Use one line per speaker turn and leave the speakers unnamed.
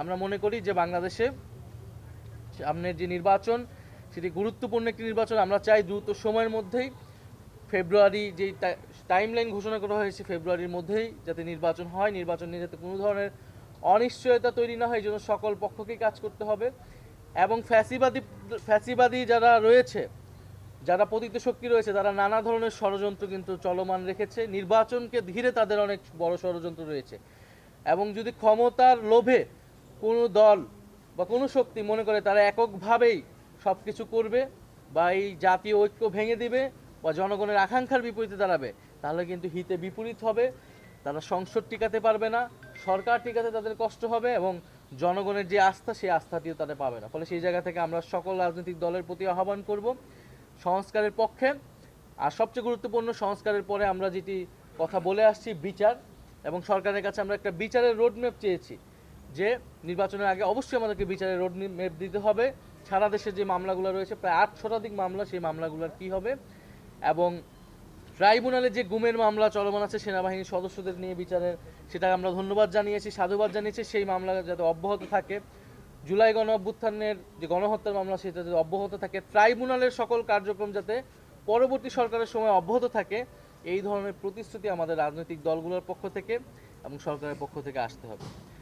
আমরা মনে করি যে বাংলাদেশে সামনের যে নির্বাচন, সেটি গুরুত্বপূর্ণ একটি নির্বাচন। আমরা চাই দ্রুত সময়ের মধ্যেই ফেব্রুয়ারি যেই টাইম লাইন ঘোষণা করা হয়েছে, ফেব্রুয়ারির মধ্যেই যাতে নির্বাচন হয়, নির্বাচন নিয়ে যাতে কোনো ধরনের অনিশ্চয়তা তৈরি না হয়, এই জন্য সকল পক্ষকেই কাজ করতে হবে। এবং ফ্যাসিবাদী ফ্যাসিবাদী যারা রয়েছে, যারা পতিত শক্তি রয়েছে, তারা নানা ধরনের ষড়যন্ত্র কিন্তু চলমান রেখেছে। নির্বাচনকে ধীরে তাদের অনেক বড় ষড়যন্ত্র রয়েছে। এবং যদি ক্ষমতার লোভে কোনো দল বা কোনো শক্তি মনে করে তারা এককভাবেই সব কিছু করবে বা এই জাতীয় ঐক্য ভেঙে দিবে বা জনগণের আকাঙ্ক্ষার বিপরীতে দাঁড়াবে, তাহলে কিন্তু হিতে বিপরীত হবে। তারা সংসদ টিকাতে পারবে না, সরকার টিকাতে তাদের কষ্ট হবে এবং জনগণের যে আস্থা, সেই আস্থাটিও তারা পাবে না। ফলে সেই জায়গা থেকে আমরা সকল রাজনৈতিক দলের প্রতি আহ্বান করব সংস্কারের পক্ষে। আর সবচেয়ে গুরুত্বপূর্ণ, সংস্কারের পরে আমরা যেটি কথা বলে আসছি, বিচার। এবং সরকারের কাছে আমরা একটা বিচারের রোডম্যাপ চেয়েছি। যে নির্বাচনের আগে অবশ্যই আমাদেরকে বিচারের রোড ম্যাপ দিতে হবে। সারা দেশে যে মামলাগুলো রয়েছে, প্রায় আট শতাধিক মামলা, সেই মামলাগুলোর কি হবে? এবং ট্রাইব্যুনালে যে গুমের মামলা চলমান আছে সেনাবাহিনীর সদস্যদের নিয়ে বিচারের সেটা আমরা ধন্যবাদ জানিয়েছি, সাধুবাদ জানিয়েছি, সেই মামলা যাতে অব্যাহত থাকে। জুলাই গণ অভ্যুত্থানের যে গণহত্যার মামলা, সেটা যাতে অব্যাহত থাকে। ট্রাইব্যুনালের সকল কার্যক্রম যাতে পরবর্তী সরকারের সময় অব্যাহত থাকে, এই ধরনের প্রতিশ্রুতি আমাদের রাজনৈতিক দলগুলোর পক্ষ থেকে এবং সরকারের পক্ষ থেকে আসতে হবে।